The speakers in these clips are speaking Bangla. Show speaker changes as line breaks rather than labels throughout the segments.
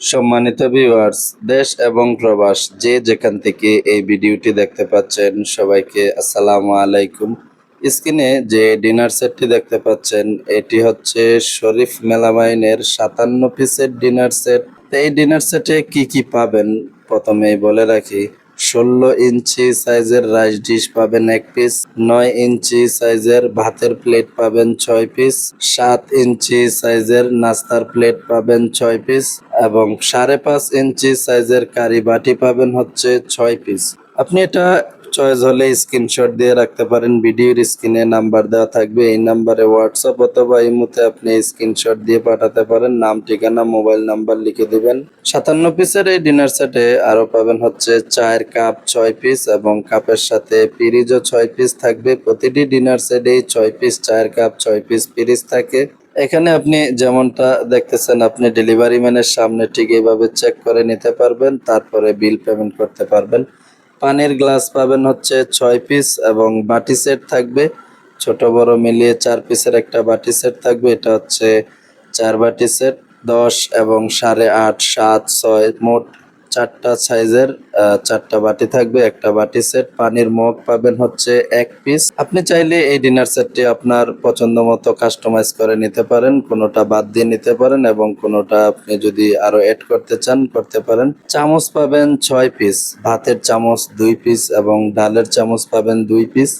সম্মানিত ভিউয়ার্স দেশ এবং প্রবাস, যে যেখান থেকে এই ভিডিওটি দেখতে পাচ্ছেন, সবাইকে আসসালামু আলাইকুম। স্ক্রিনে যে ডিনার সেটটি দেখতে পাচ্ছেন, এটি হচ্ছে শরীফ মেলামাইনের সাতান্ন পিসের ডিনার সেট এই ডিনার সেটে কি কি পাবেন? প্রথমেই বলে রাখি ষোলো ইঞ্চি সাইজের রাইস ডিশ পাবেন এক পিস, নয় ইঞ্চি সাইজের ভাতের প্লেট পাবেন ছয় পিস, সাত ইঞ্চি সাইজের নাস্তার প্লেট পাবেন ছয় পিস এবং সাড়ে পাঁচ ইঞ্চি সাইজের কারি বাটি পাবেন হচ্ছে ছয় পিস। আপনি এটা চয়েস হলে স্ক্রিনশট দিয়ে রাখতে পারেন। ভিডিওর স্ক্রিনে নাম্বার দেওয়া থাকবে। এই নাম্বারে হোয়াটসঅ্যাপ অথবা ইমুতে আপনি স্ক্রিনশট দিয়ে পাঠাতে পারেন। নাম, ঠিকানা, মোবাইল নাম্বার লিখে দিবেন। সাতান্ন পিসের এই ডিনার সেটে আরও পাবেন হচ্ছে চায়ের কাপ ছয় পিস এবং কাপের সাথে পিরিজও ছয় পিস থাকবে। প্রতিটি ডিনার সেটে ছয় পিস চায়ের কাপ, ছয় পিস পিরিজ থাকে। এখানে আপনি যেমনটা দেখতেছেন, আপনি ডেলিভারি ম্যানের সামনে ঠিক এইভাবে চেক করে নিতে পারবেন। তারপরে বিল পেমেন্ট করতে পারবেন। পানির গ্লাস পাবেন হচ্ছে ছয় পিস এবং বাটি সেট থাকবে। ছোট, বড় মিলিয়ে চার পিসের একটা বাটি সেট থাকবে। এটা হচ্ছে চার বাটি সেট, দশ এবং সাড়ে আট, সাত, ছয়, মোট চারটা সাইজের চারটা বাটি থাকবে, একটা বাটি সেট। পানির মগ পাবেন হচ্ছে এক পিস। আপনি চাইলে এই ডিনার সেটটি আপনার পছন্দ মতো কাস্টমাইজ করে নিতে পারেন। কোনোটা বাদ দিয়ে নিতে পারেন এবং কোনোটা আপনি যদি আরও এড করতে চান, করতে পারেন। চামচ পাবেন ছয় পিস। ভাতের চামচ দুই পিস এবং ডালের চামচ পাবেন দুই পিস।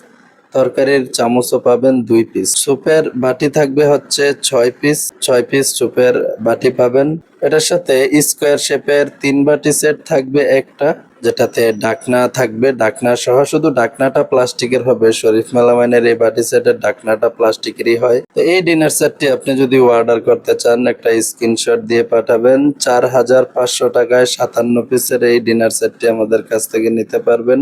তরকারির চামচও পাবেন দুই পিস সুপের বাটি থাকবে হচ্ছে ছয় পিস ছয় পিস সুপের বাটি পাবেন। এটার সাথে স্কোয়ার শেপের তিন বাটি সেট থাকবে একটা, যেটাতে ডাকনা থাকবে। ডাকনা সহ শুধু ডাকনাটা প্লাস্টিকের হবে। শরীফ মেলামাইনের এই বাটি সেটের ডাকনাটা প্লাস্টিকেরই হয়। তো এই ডিনার সেটটি আপনি যদি অর্ডার করতে চান, একটা স্ক্রিনশট দিয়ে পাঠাবেন। চার হাজার পাঁচশো টাকায় সাতান্ন পিসের এই ডিনার সেটটি আমাদের কাছ থেকে নিতে পারবেন।